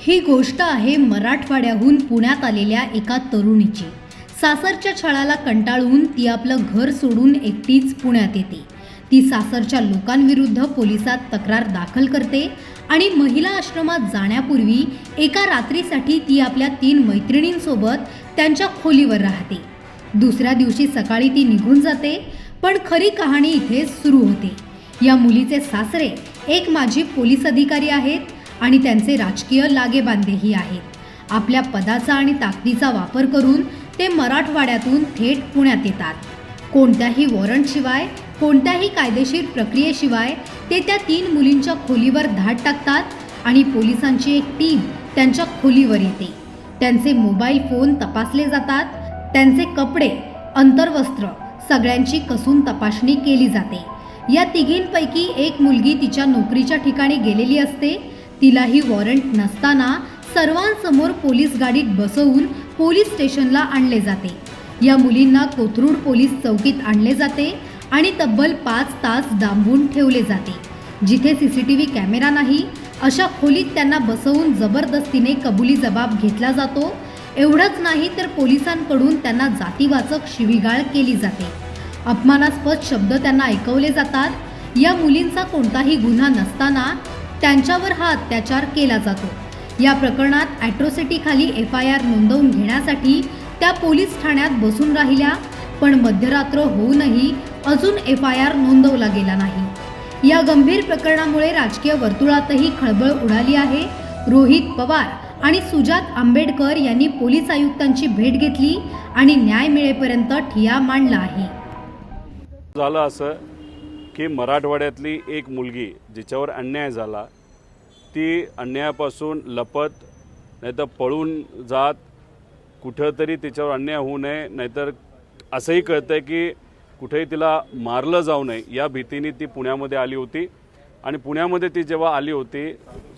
ही गोष्ट आहे मराठवाड्याहून पुण्यात आलेल्या एका तरुणीची. सासरच्या छळाला कंटाळून ती आपलं घर सोडून एकटीच पुण्यात येते. ती सासरच्या लोकांविरुद्ध पोलिसात तक्रार दाखल करते आणि महिला आश्रमात जाण्यापूर्वी एका रात्रीसाठी ती आपल्या तीन मैत्रिणींसोबत त्यांच्या खोलीवर राहते. दुसऱ्या दिवशी सकाळी ती निघून जाते पण खरी कहाणी इथे सुरू होते. या मुलीचे सासरे एक माजी पोलीस अधिकारी आहेत आणि त्यांचे राजकीय लागेबांधेही आहेत. आपल्या पदाचा आणि ताकदीचा वापर करून ते मराठवाड्यातून थेट पुण्यात येतात. कोणत्याही वॉरंटशिवाय कोणत्याही कायदेशीर प्रक्रियेशिवाय ते त्या तीन मुलींच्या खोलीवर धाड टाकतात आणि पोलिसांची एक टीम त्यांच्या खोलीवर येते. त्यांचे मोबाईल फोन तपासले जातात त्यांचे कपडे अंतर्वस्त्र सगळ्यांची कसून तपासणी केली जाते. या तिघींपैकी एक मुलगी तिच्या नोकरीच्या ठिकाणी गेलेली असते तिलाही वॉरंट नसताना सर्वांसमोर पोलीस गाडीत बसवून पोलीस स्टेशनला आणले जाते. या मुलींना कोथरूड पोलीस चौकीत आणले जाते आणि तब्बल पाच तास डांबून ठेवले जाते. जिथे C C T V camera नाही अशा खोलीत त्यांना बसवून जबरदस्तीने कबुली जबाब घेतला जातो. एवढंच नाही तर पोलिसांकडून त्यांना जातीवाचक शिवीगाळ केली जाते. अपमानास्पद शब्द त्यांना ऐकवले जातात. या मुलींचा कोणताही गुन्हा नसताना त्यांच्यावर हा अत्याचार केला जातो. या प्रकरणात ॲट्रोसिटीखाली एफ आय आर नोंदवून घेण्यासाठी त्या पोलीस ठाण्यात बसून राहिल्या पण मध्यरात्र होऊनही अजून एफ आय आर नोंदवला गेला नाही. या गंभीर प्रकरणामुळे राजकीय वर्तुळातही खळबळ उडाली आहे. रोहित पवार आणि सुजात आंबेडकर यांनी पोलीस आयुक्तांची भेट घेतली आणि न्याय मिळेपर्यंत ठिया मांडला आहे. झालं असं की मराठवाड्यातली एक मुलगी जिच्यावर अन्याय झाला ती अन्यायापासून लपत नाहीतर पळून जात कुठंतरी तिच्यावर अन्याय होऊ नये नाहीतर असंही कळतं आहे की कुठेही तिला मारलं जाऊ नये या भीतीने ती पुण्यामध्ये आली होती. आणि पुण्यामध्ये ती जेव्हा आली होती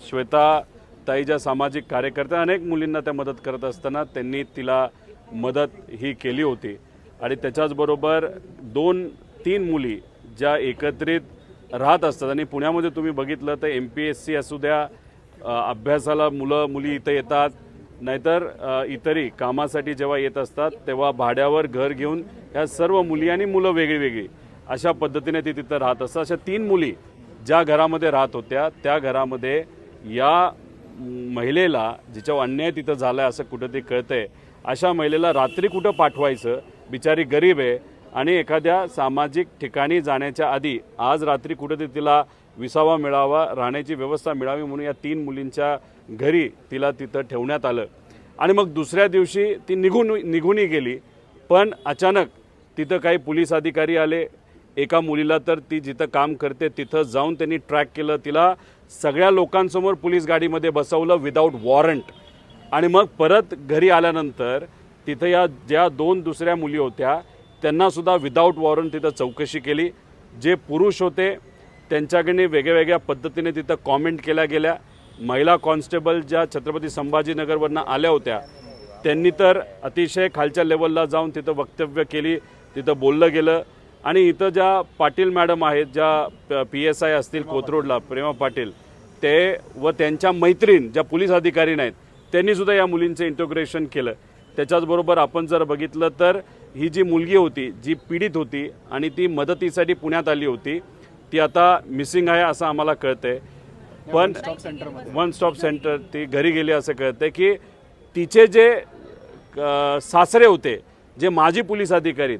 श्वेता ताई ज्या सामाजिक कार्यकर्त्या अनेक मुलींना त्या मदत करत असताना त्यांनी तिला मदत ही केली होती. आणि त्याच्याचबरोबर दोन तीन मुली ज्या एकत्रित राहत असतात. आणि पुण्यामध्ये तुम्ही बघितलं तर एम पी एस सी असू द्या अभ्यासाला मुलं मुली इथं येतात. नाहीतर इतरही कामासाठी जेव्हा येत असतात तेव्हा भाड्यावर घर घेऊन ह्या सर्व मुली आणि मुलं वेगळी वेगळी अशा पद्धतीने ती तिथं राहत असतात. अशा तीन मुली ज्या घरामध्ये राहत होत्या त्या घरामध्ये या महिलेला जिच्यावर अन्याय तिथं झाला आहे असं कुठं ते कळतंय अशा महिलेला रात्री कुठं पाठवायचं? बिचारी गरीब आहे. आणि एखाद्या सामाजिक ठिकाणी जाण्याच्या आधी आज रात्री कुठेतरी तिला विसावा मिळावा राहण्याची व्यवस्था मिळावी म्हणून या तीन मुलींच्या घरी तिला तिथं ठेवण्यात आलं. आणि मग दुसऱ्या दिवशी ती निघून निघूनही गेली. पण अचानक तिथं काही पोलीस अधिकारी आले. एका मुलीला तर ती जिथं काम करते तिथं जाऊन त्यांनी ट्रॅक केलं. तिला सगळ्या लोकांसमोर पोलीस गाडीमध्ये बसवलं विदाऊट वॉरंट आणि मग परत घरी आल्यानंतर तिथं या ज्या दोन दुसऱ्या मुली होत्या त्यांनासुद्धा विदाऊट वॉरंट तिथं चौकशी केली. जे पुरुष होते त्यांच्याकडे वेगळ्या पद्धतीने तिथं कॉमेंट केल्या गेल्या. महिला कॉन्स्टेबल ज्या छत्रपती संभाजीनगरवरनं आल्या होत्या त्यांनी तर अतिशय खालच्या लेवलला जाऊन तिथं वक्तव्य केली तिथं बोललं गेलं. आणि इथं ज्या पाटील मॅडम आहेत ज्या पी एस आय असतील कोथरूडला प्रेमा पाटील ते व त्यांच्या मैत्रीण ज्या पोलीस अधिकारी नाहीत त्यांनीसुद्धा या मुलींचं इंटोग्रेशन केलं. त्याच्याचबरोबर आपण जर बघितलं तर ही जी मुलगी होती जी पीडित होती आणि ती मदतीसाठी पुण्यात आली होती ती आता मिसिंग आहे असं आम्हाला कळतंय. पण वन स्टॉप सेंटर ती घरी गेली असं कळतंय की तिचे जे सासरे होते जे माजी पोलीस अधिकारी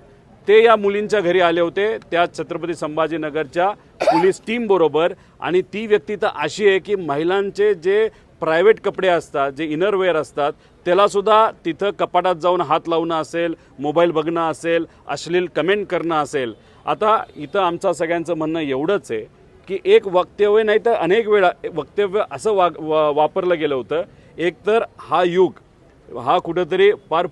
ते या मुलींच्या घरी आले होते. त्या छत्रपती संभाजीनगरच्या पोलीस टीम बरोबर. आणि ती व्यक्ती तर अशी आहे की महिलांचे जे प्रायव्हेट कपडे असतात जे इनरवेअर असतात त्यालासुद्धा तिथं कपाटात जाऊन हात लावणं असेल मोबाईल बघणं असेल अश्लील कमेंट करणं असेल. आता इथं आमचं सगळ्यांचं म्हणणं एवढंच आहे की एक वक्तव्य नाही तर अनेक वेळा वक्तव्य असं वाग वा- वापरलं गेलं होतं. एकतर हा युग हा कुठंतरी फार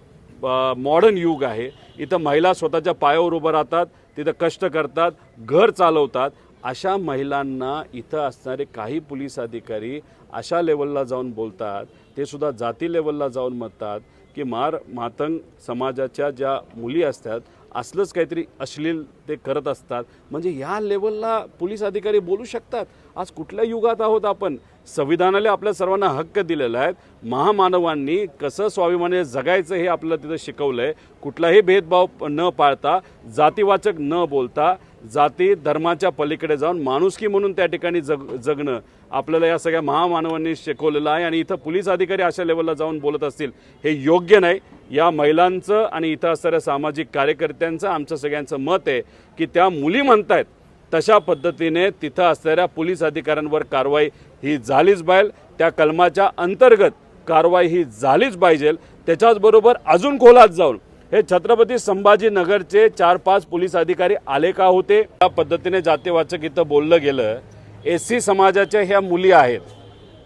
मॉडर्न युग आहे. इथं महिला स्वतःच्या पायावर उभं राहतात तिथं कष्ट करतात घर चालवतात. अशा महिलांना इथं असणारे काही पोलीस अधिकारी अशा लेवलला जाऊन बोलतात ते सुद्धा जाती लेवलला जाऊन म्हणतात की मार मातंग समाजाच्या ज्या मुली असतात असलंच काहीतरी अश्लील ते करत असतात. म्हणजे या लेवलला पोलीस अधिकारी बोलू शकतात? आज कुठल्या युगात आहोत आपण? संविधानाला आपल्या सर्वांना हक्क दिलेला आहे. महामानवांनी कसं स्वाभिमाने जगायचं हे आपल्याला तिथं शिकवलं आहे कुठलाही भेदभाव न पाळता जातीवाचक न बोलता जाती धर्माच्या पलीकडे जाऊन माणुसकी म्हणून त्या ठिकाणी जग जगणं आपल्याला या सगळ्या महामानवांनी शिकवलेलं आहे आणि इथं पोलीस अधिकारी अशा लेवलला जाऊन बोलत असतील हे योग्य नाही. या महिलांचं आणि इथं असणाऱ्या सामाजिक कार्यकर्त्यांचं आमचं सगळ्यांचं मत आहे की त्या मुली म्हणतायत तशा पद्धतीने तिथं असणाऱ्या पोलीस अधिकाऱ्यांवर कारवाई ही झालीच पाहिजे. त्या कलमाच्या अंतर्गत कारवाई ही झालीच पाहिजे. त्याच्याचबरोबर अजून खोलात जाऊन हे छत्रपती संभाजीनगरचे चार पाच पोलीस अधिकारी आले का होते? त्या पद्धतीने जातीवाचक इथं बोललं गेलं. एस सी समाजाच्या ह्या मुली आहेत.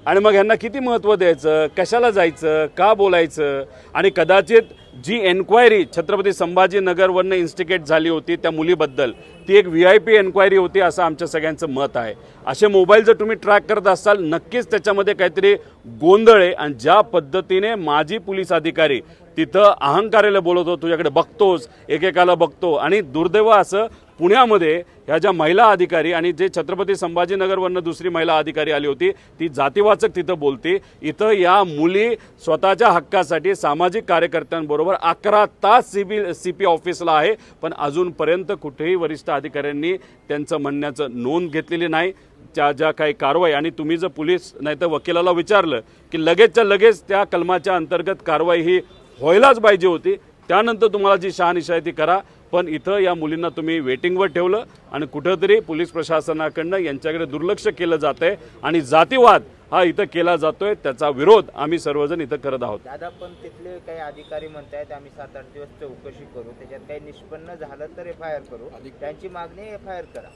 आणि मग यांना किती महत्त्व द्यायचं? कशाला जायचं? का बोलायचं? आणि कदाचित जी एन्क्वायरी छत्रपती संभाजीनगरवरनं इन्स्टिकेट झाली होती त्या मुलीबद्दल ती एक व्ही आय पी एन्क्वायरी होती असं आमच्या सगळ्यांचं मत आहे. असे मोबाईल जर तुम्ही ट्रॅक करत असाल नक्कीच त्याच्यामध्ये काहीतरी गोंधळ आहे आणि ज्या पद्धतीने माजी पोलीस अधिकारी तिथं अहंकाराला बोलत होतो तुझ्याकडे बघतोस एकेकाला बघतो. आणि दुर्दैव असं पुण्यामध्ये ह्या ज्या महिला अधिकारी आणि जे छत्रपती संभाजीनगरवरनं दुसरी महिला अधिकारी आली होती ती जातीवाचक तिथं बोलते. इथं या मुली स्वतःच्या हक्कासाठी सामाजिक कार्यकर्त्यांबरोबर अकरा तास सी बी सी पी ऑफिसला आहे पण अजूनपर्यंत कुठेही वरिष्ठ अधिकाऱ्यांनी त्यांचं म्हणण्याचं नोंद घेतलेली नाही. त्या ज्या काही कारवाई आणि तुम्ही जर पोलीस नाही तर वकिलाला विचारलं की लगेचच्या लगेच त्या कलमाच्या अंतर्गत कारवाई ही व्हायलाच पाहिजे होती त्यानंतर तुम्हाला जी शहानिशा आहे ती करा. पण इथं या मुलींना तुम्ही वेटिंगवर ठेवलं आणि कुठंतरी पोलीस प्रशासनाकडनं यांच्याकडे दुर्लक्ष केलं जात आहे आणि जातीवाद हा इथं केला जातोय. त्याचा विरोध आम्ही सर्वजण इथं करत आहोत. दादा पण तिथले काही अधिकारी म्हणतायत आम्ही सात आठ दिवस चौकशी करू. त्याच्यात काही निष्पन्न झालं तर एफ आय आर करू त्यांची मागणी एफ आय आर करा.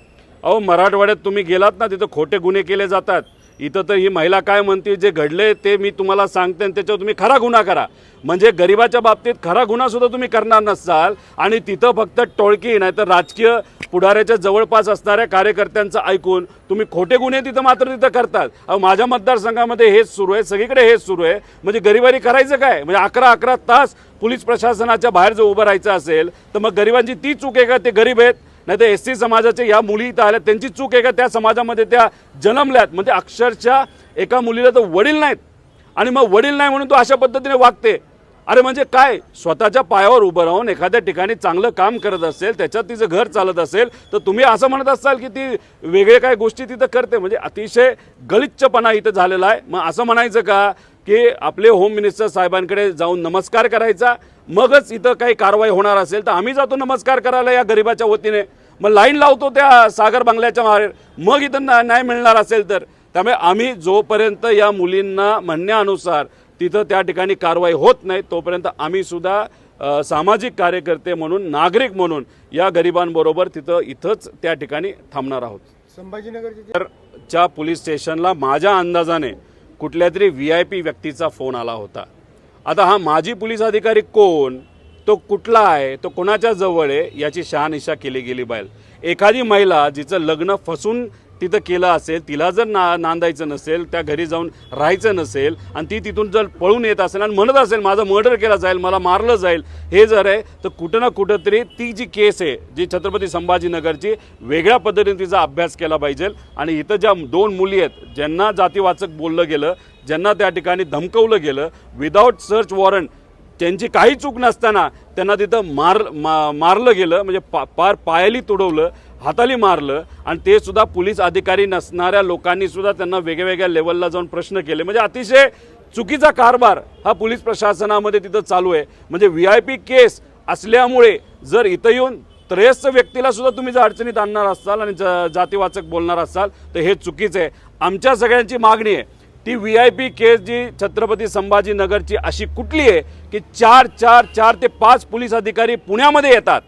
अहो मराठवाड्यात तुम्ही गेलात ना तिथं खोटे गुन्हे केले जातात. इथं तर ही महिला काय म्हणते जे घडले ते मी तुम्हाला सांगते आणि त्याच्यावर तुम्ही खरा गुन्हा करा. म्हणजे गरिबाच्या बाबतीत खरा गुन्हा सुद्धा तुम्ही करणार नसाल आणि तिथं फक्त टोळकी नाही तर राजकीय पुढाऱ्याच्या जवळपास असणाऱ्या कार्यकर्त्यांचं ऐकून तुम्ही खोटे गुन्हे तिथं मात्र तिथं करतात अहो माझ्या मतदारसंघामध्ये हेच सुरू आहे सगळीकडे हेच सुरू आहे. म्हणजे गरिबारी करायचं काय? म्हणजे अकरा अकरा तास पोलीस प्रशासनाच्या बाहेर जर उभं राहायचं असेल तर मग गरिबांची ती चूक आहे का? ते गरीब आहेत. नाही तर एस सी समाजाच्या या मुली इथं आल्या त्यांची चूक आहे का? त्या समाजामध्ये त्या जन्मल्यात. म्हणजे अक्षरशः एका मुलीला तर वडील नाहीत. आणि मग वडील नाही म्हणून तो अशा पद्धतीने वागते. अरे म्हणजे काय? स्वतःच्या पायावर उभं राहून एखाद्या ठिकाणी चांगलं काम करत असेल त्याच्यात तिचं घर चालत असेल तर तुम्ही असं म्हणत असाल की ती वेगळे काय गोष्टी तिथं करते. म्हणजे अतिशय गलिच्छपणा इथं झालेला आहे. मग असं म्हणायचं का? की आपले होम मिनिस्टर साहेबांकडे जाऊन नमस्कार करायचा. मगच इथं काही कारवाई होणार असेल तर आम्ही जातो नमस्कार करायला या गरिबाच्या वतीने. मग लाईन लावतो त्या सागर बंगल्याच्या बाहेर मग इथं ना- नाही मिळणार असेल तर. त्यामुळे आम्ही जोपर्यंत या मुलींना म्हणण्यानुसार तिथं त्या ठिकाणी कारवाई होत नाही तोपर्यंत आम्ही सुद्धा सामाजिक कार्यकर्ते म्हणून नागरिक म्हणून या गरिबांबरोबर तिथं इथंच त्या ठिकाणी थांबणार आहोत. तर च्या पोलीस स्टेशनला माझ्या अंदाजाने कुठल्या तरी व्ही आय पी व्यक्तीचा फोन आला होता. आता हा माजी पोलीस अधिकारी कोण? तो कुठला आहे? तो कोणाच्या जवळ आहे? याची शहानिशा केली गेली बाहेर. एखादी महिला जिचं लग्न फसून तिथं केलं असेल तिला जर ना नांदायचं नसेल त्या घरी जाऊन राहायचं नसेल आणि ती तिथून जर पळून येत असेल आणि म्हणत असेल माझं मर्डर केलं जाईल मला मारलं जाईल हे जर आहे तर कुठं ना कुठंतरी ती जी केस आहे जी छत्रपती संभाजीनगरची वेगळ्या पद्धतीने तिचा अभ्यास केला पाहिजे. आणि इथं ज्या दोन मुली आहेत ज्यांना जातीवाचक बोललं गेलं ज्यांना त्या ठिकाणी धमकवलं गेलं विदाऊट सर्च वॉरंट त्यांची काही चूक नसताना त्यांना तिथं मार मा मारलं गेलं म्हणजे पा पार पायाली तुडवलं हाताली मारलं आणि ते सुद्धा पोलीस अधिकारी नसणाऱ्या लोकांनी सुद्धा त्यांना वेगवेगळ्या लेवलला जाऊन प्रश्न केले. म्हणजे अतिशय चुकीचा कारभार हा पोलीस प्रशासनामध्ये तिथं चालू आहे. म्हणजे व्ही आय पी केस असल्यामुळे जर इथं येऊन त्रयस्त व्यक्तीला सुद्धा तुम्ही जर अडचणीत आणणार असाल आणि ज- जातीवाचक बोलणार असाल तर हे चुकीचं आहे. आमच्या सगळ्यांची मागणी आहे. ती व्ही आय पी केस जी छत्रपती संभाजीनगरची अशी कुठली आहे की चार चार चार ते पाच पोलीस अधिकारी पुण्यामध्ये येतात.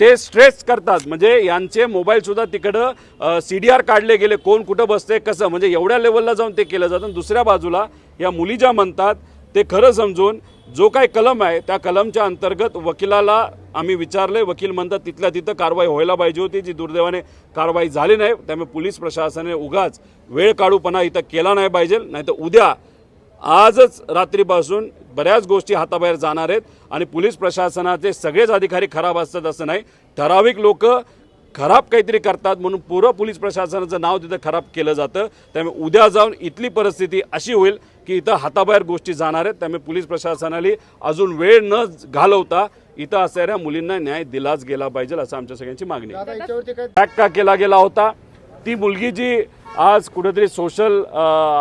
ते स्ट्रेस करतात. म्हणजे यांचे मोबाईलसुद्धा तिकडं सी डी आर काढले गेले. कोण कुठं बसते कसं? म्हणजे एवढ्या लेवलला जाऊन ते केलं जातं. दुसऱ्या बाजूला या मुली ज्या म्हणतात ते खरं समजून जो काय कलम आहे त्या कलमच्या अंतर्गत वकिलाला आम्ही विचारले वकील म्हणतात तिथल्या तिथं कारवाई व्हायला पाहिजे होती. जी दुर्दैवाने कारवाई झाली नाही त्यामुळे पोलीस प्रशासनाने उगाच वेळ काढूपणा इथं केला नाही पाहिजे. नाही तर उद्या आजच रात्रीपासून बऱ्याच गोष्टी हाताबाहेर जाणार आहेत आणि पोलीस प्रशासनाचे सगळेच अधिकारी खराब असतात असं नाही. ठराविक लोक खराब काहीतरी करतात म्हणून पुरं पोलीस प्रशासनाचं नाव तिथं खराब केलं जातं. त्यामुळे उद्या जाऊन इथली परिस्थिती अशी होईल की इथं हाताबाहेर गोष्टी जाणार आहेत. त्यामुळे पोलीस प्रशासनाने अजून वेळ न घालवता इथं असणाऱ्या मुलींना न्याय दिलाच गेला पाहिजे असं आमच्या सगळ्यांची मागणी आहे. का केला गेला होता? ती मुलगी जी आज कुठेतरी सोशल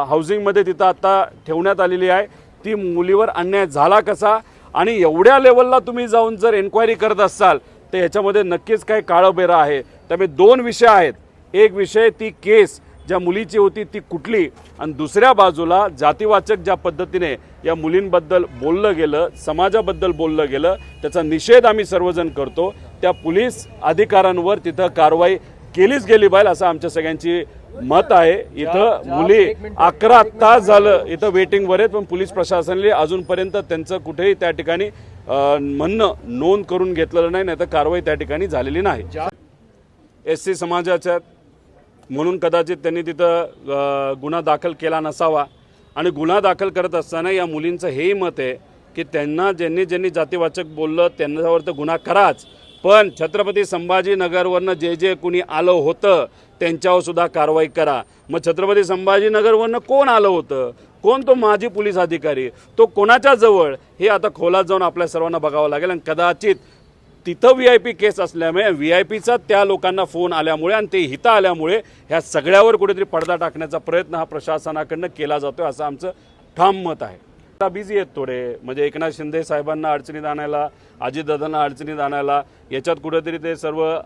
हाऊसिंगमध्ये तिथं आता ठेवण्यात आलेली आहे. ती मुलीवर अन्याय झाला कसा? आणि एवढ्या लेवलला तुम्ही जाऊन जर एन्क्वायरी करत असाल तर ह्याच्यामध्ये नक्कीच काही काळं आहे. त्यामुळे दोन विषय आहेत. एक विषय ती केस ज्या मुलीची होती ती कुठली? आणि दुसऱ्या बाजूला जातीवाचक ज्या पद्धतीने या मुलींबद्दल बोललं गेलं समाजाबद्दल बोललं गेलं त्याचा निषेध आम्ही सर्वजण करतो. त्या पोलीस अधिकाऱ्यांवर तिथं कारवाई केलीच गेली पाहिजे असं आमच्या सगळ्यांची मत आहे. इथं मुली अकरा तास झालं इथं वेटिंगवर आहेत पण पोलीस प्रशासनाने अजूनपर्यंत त्यांचं कुठेही त्या ठिकाणी म्हणणं नोंद करून घेतलेलं नाही नाही तर कारवाई त्या ठिकाणी झालेली नाही. एस सी समाजाच्या म्हणून कदाचित त्यांनी तिथं गुन्हा दाखल केला नसावा. आणि गुन्हा दाखल करत असताना या मुलींचं हेही मत आहे की त्यांना ज्यांनी ज्यांनी जातीवाचक बोललं त्यांच्यावर तर गुन्हा कराच. पण छत्रपती संभाजीनगरवरनं जे जे कुणी आलं होतं त्यांच्यावर सुद्धा कारवाई करा. मग छत्रपती संभाजीनगरवरनं कोण आलं होतं? कोण तो माजी पोलीस अधिकारी? तो कोणाच्या जवळ? हे आता खोलात जाऊन आपल्या सर्वांना बघावं लागेल आणि कदाचित तिथं व्ही आय पी केस असल्यामुळे व्ही आय पीचा त्या लोकांना फोन आल्यामुळे आणि ते हिता आल्यामुळे ह्या सगळ्यावर कुठेतरी पडदा टाकण्याचा प्रयत्न हा प्रशासनाकडनं केला जातोय असं आमचं ठाम मत आहे. आता बिझी आहेत थोडे. म्हणजे एकनाथ शिंदे साहेबांना अडचणीत आणायला अजितदादांना अडचणीत आणायला याच्यात कुठेतरी ते सर्व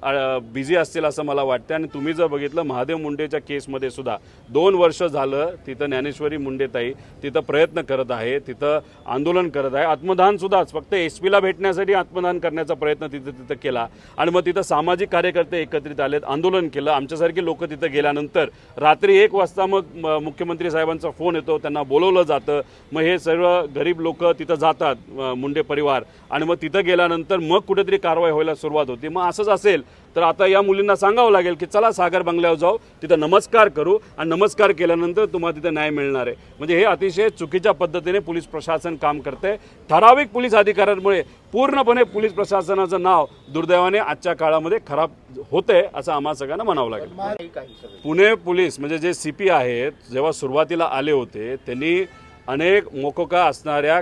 बिझी असतील असं मला वाटतं आणि तुम्ही जर बघितलं महादेव मुंडेच्या केसमध्ये सुद्धा दोन वर्ष झालं तिथं ज्ञानेश्वरी मुंडेताई तिथं प्रयत्न करत आहे तिथं आंदोलन करत आहे. आत्मदान सुद्धाच फक्त एस पीला भेटण्यासाठी आत्मदान करण्याचा प्रयत्न तिथं तिथं केला. आणि मग तिथं सामाजिक कार्यकर्ते एकत्रित आलेत आंदोलन केलं. आमच्यासारखी लोक तिथं गेल्यानंतर रात्री एक वाजता मग म- मुख्यमंत्री साहेबांचा फोन येतो त्यांना बोलवलं जातं. मग हे सर्व गरीब लोक तिथं जातात मुंडे परिवार. आणि मग तिथं गेल्यानंतर मग कुठेतरी कारवाई व्हायला सुरुवात होती. मग असंच असेल तर आता या मुलींना सांगावं लागेल की चला सागर बंगल्यावर जाऊ तिथं नमस्कार करू आणि नमस्कार केल्यानंतर तुम्हाला तिथं न्याय मिळणार आहे. म्हणजे हे अतिशय चुकीच्या पद्धतीने पोलीस प्रशासन काम करते ठराविक पोलीस अधिकाऱ्यांमुळे पूर्णपणे पोलीस प्रशासनाचं नाव दुर्दैवाने आजच्या काळामध्ये खराब होतंय असं आम्हाला सगळ्यांना म्हणावं लागेल. पुणे पोलीस म्हणजे जे सी पी आहेत जेव्हा सुरुवातीला आले होते त्यांनी अनेक मोकोका असणाऱ्या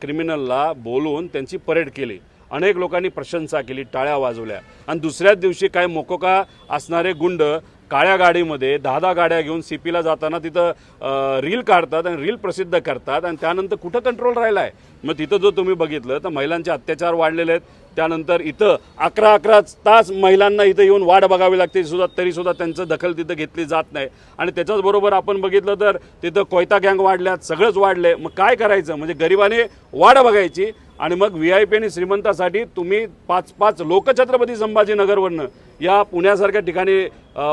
क्रिमिनलला बोलून त्यांची परेड केली. अनेक लोकांनी प्रशंसा केली टाळ्या वाजवल्या. आणि दुसऱ्याच दिवशी काय मोकोका असणारे गुंड काळ्या गाडीमध्ये दहा दहा गाड्या घेऊन सी पीला जाताना तिथं रील काढतात आणि रील प्रसिद्ध करतात आणि त्यानंतर कुठं कंट्रोल राहिला आहे मग तिथं जो तुम्ही बघितलं तर महिलांचे अत्याचार वाढलेले आहेत. त्यानंतर इथं अकरा अकरा तास महिलांना इथं येऊन वाट बघावी लागते सुद्धा तरीसुद्धा त्यांचं दखल तिथं घेतली जात नाही. आणि त्याच्याच बरोबर आपण बघितलं तर तिथं कोयता गँग वाढल्यात सगळंच वाढले मग काय करायचं? म्हणजे गरिबाने वाट बघायची. आणि मग व्ही आय पी आणि श्रीमंतासाठी तुम्ही पाच पाच लोक छत्रपती संभाजीनगरवरनं या पुण्यासारख्या ठिकाणी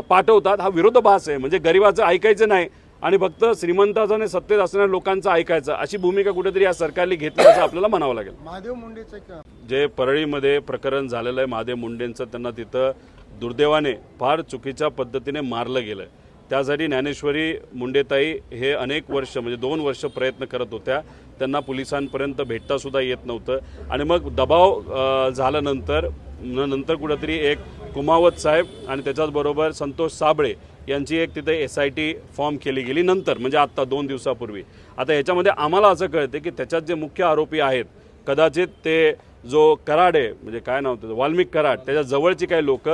पाठवतात. हा विरोधाभास आहे. म्हणजे गरिबाचं ऐकायचं नाही आणि फक्त श्रीमंताचं आणि सत्तेत असणाऱ्या लोकांचं ऐकायचं. अशी भूमिका कुठेतरी या सरकारने घेतली असं आपल्याला म्हणावं लागेल. महादेव मुंडेचं जे परळीमध्ये प्रकरण झालेलं आहे महादेव मुंडेंचं त्यांना तिथं दुर्दैवाने फार चुकीच्या पद्धतीने मारलं गेलं त्यासाठी ज्ञानेश्वरी मुंडेताई हे अनेक वर्ष म्हणजे दोन वर्ष प्रयत्न करत होत्या. त्यांना पोलिसांपर्यंत भेटतासुद्धा येत नव्हतं. आणि मग दबाव झाल्यानंतर नंतर कुठंतरी एक कुमावत साहेब आणि त्याच्याचबरोबर संतोष साबळे यांची एक तिथे एस आय टी फॉर्म केली गेली नंतर म्हणजे आत्ता दोन दिवसापूर्वी. आता याच्यामध्ये आम्हाला असं कळते की त्याच्यात जे मुख्य आरोपी आहेत कदाचित ते जो कराड आहे म्हणजे काय नाव त्याचं वाल्मिक कराड त्याच्या जवळची काही लोक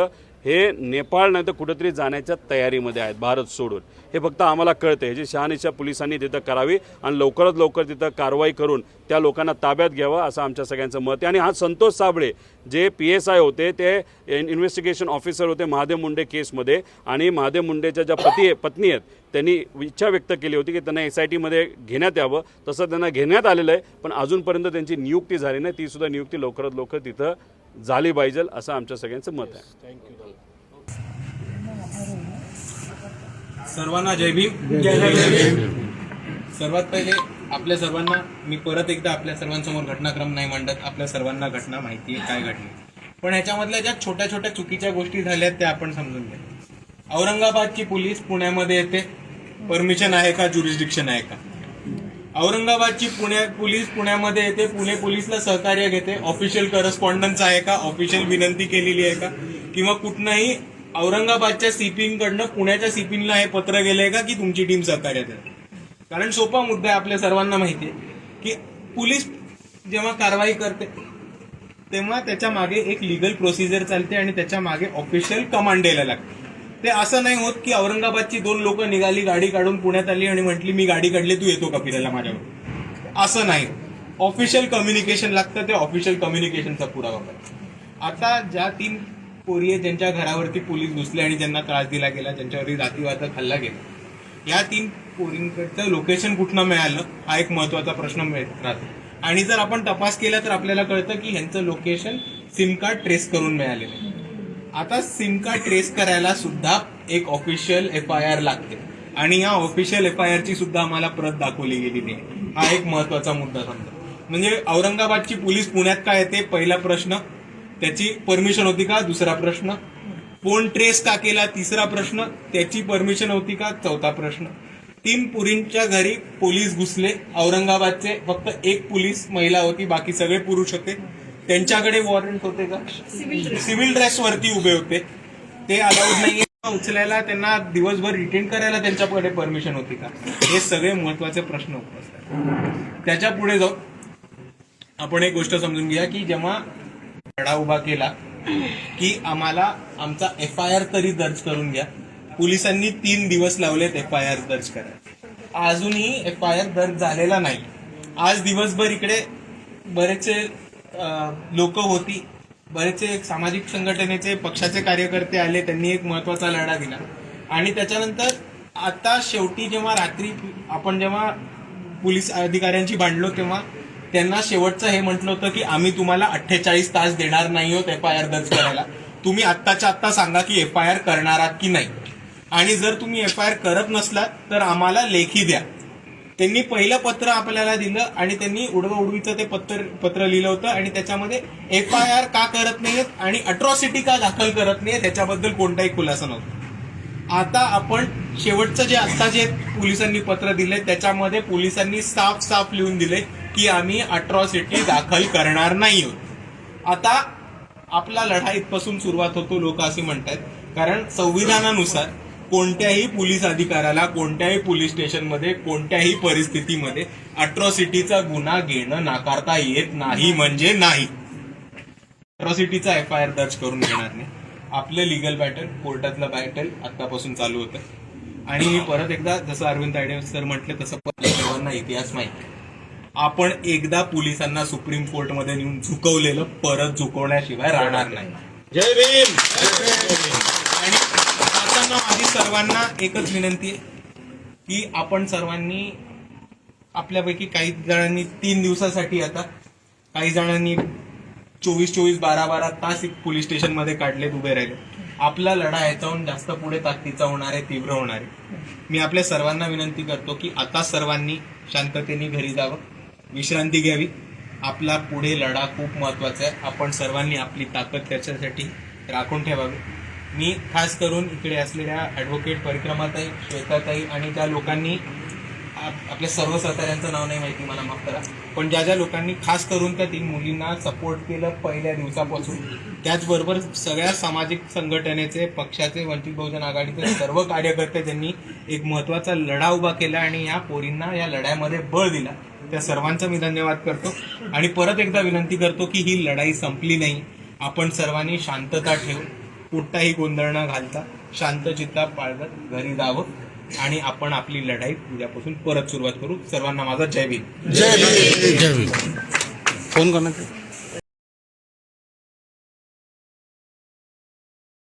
हे नेपाळ नाही तर कुठेतरी जाण्याच्या तयारीमध्ये आहेत भारत सोडून. हे फक्त आम्हाला कळतं ह्याची शहानिशा पोलिसांनी तिथं करावी आणि लवकरात लवकर तिथं कारवाई करून त्या लोकांना ताब्यात घ्यावं असं आमच्या सगळ्यांचं मत आहे. आणि हा Santosh Sable J P S I होते ते इन्व्हेस्टिगेशन ऑफिसर होते महादेव मुंडे केसमध्ये. आणि महादेव मुंडेच्या ज्या पती पत्नी आहेत त्यांनी इच्छा व्यक्त केली होती की त्यांना एस आय टीमध्ये घेण्यात यावं. तसं त्यांना घेण्यात आलेलं आहे पण अजूनपर्यंत त्यांची नियुक्ती झाली नाही. तीसुद्धा नियुक्ती लवकरात लवकर तिथं झाली पाहिजे असं आमच्या सगळ्यांचं मत आहे. सर्वांना जय भीम. जय भीम. सर्वात पहिले आपल्या सर्वांना मी परत एकदा आपल्या सर्वांसमोर घटनाक्रम नाही मांडत आपल्या सर्वांना घटना माहिती आहे काय घडली. पण ह्याच्यामधल्या ज्या छोट्या छोट्या चुकीच्या गोष्टी झाल्यात त्या आपण समजून घ्या. औरंगाबादची पोलीस पुण्यामध्ये येते. परमिशन आहे का? ज्युरिस्डिक्शन आहे का? औरंगाबादची पुण्या पोलीस पुण्यामध्ये येते. पुणे पोलीसला सहकार्य घेते. ऑफिशियल करस्पॉन्डन्स आहे का? ऑफिशियल विनंती केलेली आहे का? किंवा कुठनंही औरंगाबादच्या सीपींकडनं पुण्याच्या सीपींना हे पत्र गेलंय का की तुमची टीम सहकार्य देते कारण सोपा मुद्दा आहे आपल्या सर्वांना माहिती आहे की पोलीस जेव्हा कारवाई करते तेव्हा त्याच्यामागे एक लिगल प्रोसिजर चालते आणि त्याच्यामागे ऑफिशियल कमांड द्यायला लागते. ते असं नाही होत की औरंगाबादची दोन लोक निघाली गाडी काढून पुण्यात आली आणि म्हटली मी गाडी काढली तू येतो का फिरायला माझ्यावर? असं नाही. ऑफिशियल कम्युनिकेशन लागतं ते ऑफिशियल कम्युनिकेशनचा पुरावा पाहिजे आता ज्या तीन पोरी आहेत ज्यांच्या घरावरती पोलीस घुसले आणि ज्यांना त्रास दिला गेला ज्यांच्यावरती जातीवादात हल्ला गेला या तीन पोरींकडचं लोकेशन कुठनं मिळालं हा एक महत्त्वाचा प्रश्न मिळत राहतो. आणि जर आपण तपास केला तर आपल्याला कळतं की ह्यांचं लोकेशन सिम कार्ड ट्रेस करून मिळालेलं आहे. आता सिम कार्ड ट्रेस करायला सुद्धा एक ऑफिशियल एफ आय आर लागते. आणि या ऑफिशियल एफ आय आर ची सुद्धा आम्हाला प्रत दाखवली गेलेली आहे. हा एक महत्त्वाचा मुद्दा समजा. म्हणजे औरंगाबादची पोलीस पुण्यात काय येते पहिला प्रश्न त्याची परमिशन होती का? दुसरा प्रश्न. फोन ट्रेस का केला? तिसरा प्रश्न त्याची परमिशन होती का? चौथा प्रश्न. तीन पुरींच्या घरी पोलीस घुसले. औरंगाबादचे फक्त एक पोलीस महिला होती बाकी सगळे पुरुष होते. त्यांच्याकडे वॉरंट होते का? सिव्हिल ड्रेस वरती उभे होते. ते अलाउड नाही उचलायला? त्यांना दिवसभर रिटेन करायला त्यांच्याकडे परमिशन होती का? हे सगळे महत्त्वाचे प्रश्न उपस्थित त्याच्या पुढे जाऊ. आपण एक गोष्ट समजून घ्या की जेव्हा लढा उभा केला की आम्हाला आमचा एफ आय आर तरी दर्ज करून घ्या. पोलिसांनी तीन दिवस लावलेत एफ आय आर दर्ज करायला. अजूनही एफ आय आर दर्ज झालेला नाही. आज दिवसभर इकडे बरेचसे लोक होती. बरेचसे सामाजिक संघटनेचे पक्षाचे कार्यकर्ते आले त्यांनी एक महत्त्वाचा लढा दिला. आणि त्याच्यानंतर आता शेवटी जेव्हा रात्री आपण जेव्हा पोलीस अधिकाऱ्यांशी भांडलो तेव्हा त्यांना शेवटचं हे म्हटलं होतं की आम्ही तुम्हाला अठ्ठेचाळीस तास देणार नाही आहोत एफ आय आर दर्ज करायला. तुम्ही आत्ताच्या आत्ता सांगा की एफ आय आर करणार आहात की नाही. आणि जर तुम्ही एफ आय आर करत नसलात तर आम्हाला लेखी द्या. त्यांनी पहिलं पत्र आपल्याला दिलं आणि त्यांनी उडवा उडवीचं ते पत्र पत्र लिहिलं होतं आणि त्याच्यामध्ये एफ आय आर का करत नाहीत आणि अट्रॉसिटी का दाखल करत नाही त्याच्याबद्दल कोणताही खुलासा नव्हता. आता आपण शेवटचं जे आता जे पोलिसांनी पत्र दिले त्याच्यामध्ये पोलिसांनी साफ साफ लिहून दिले की आम्ही अट्रॉसिटी दाखल करणार नाही आहोत आता आपला लढा इथपासून सुरुवात होतो लोक असे म्हणतात कारण संविधानानुसार कोणत्याही पोलीस अधिकाऱ्याला कोणत्याही पोलीस स्टेशनमध्ये कोणत्याही परिस्थितीमध्ये अट्रॉसिटीचा गुन्हा घेणं नाकारता येत नाही म्हणजे नाही. अट्रॉसिटीचा एफ आय आर दर्ज करून घेणार नाही. आपलं लिगल बॅटल कोर्टातलं बॅटल आतापासून चालू होतं. आणि मी परत एकदा जसं अरविंद तायडे सर म्हटलं तसं सर्वांना इतिहास माहिती आपण एकदा पोलिसांना सुप्रीम कोर्टमध्ये नेऊन झुकवलेलं परत झुकवण्याशिवाय राहणार नाही. जय भीम! आणि माझी सर्वांना एकच विनंती आहे की आपण सर्वांनी आपल्यापैकी काही जणांनी तीन दिवसासाठी आता काही जणांनी चोवीस चोवीस बारा बारा तास एक पोलीस स्टेशनमध्ये काढलेत उभे राहिले. आपला लढा याच्याहून जास्त पुढे ताकदीचा होणार आहे तीव्र होणार आहे. मी आपल्या सर्वांना विनंती करतो की आता सर्वांनी शांततेने घरी जावं विश्रांती घ्यावी. आपला पुढे लढा खूप महत्त्वाचा आहे. आपण सर्वांनी आपली ताकद त्याच्यासाठी राखून ठेवावी. मी खास करून इकडे असलेल्या ॲडव्होकेट परिक्रमाताई श्वेताताई आणि त्या लोकांनी आप- आपल्या सर्व सहकाऱ्यांचं नाव नाही माहिती मला माफ करा. पण ज्या ज्या लोकांनी खास करून त्या तीन मुलींना सपोर्ट केलं पहिल्या दिवसापासून त्याचबरोबर सगळ्या सामाजिक संघटनेचे पक्षाचे वंचित बहुजन आघाडीचे सर्व कार्यकर्ते त्यांनी एक महत्त्वाचा लढा उभा केला आणि या पोरींना या लढ्यामध्ये बळ दिला. त्या सर्वांचा मी धन्यवाद करतो. आणि परत एकदा विनंती करतो की ही लढाई संपली नाही. आपण सर्वांनी शांतता ठेवू. कुठताही गोंधळ न घालता शांत चित्ता बाळगत घरी जावं आणि आपण आपली लढाई उद्यापासून परत सुरुवात करू. सर्वांना माझा जय भीम. जय भीम. जय भीम. फोन करण्यात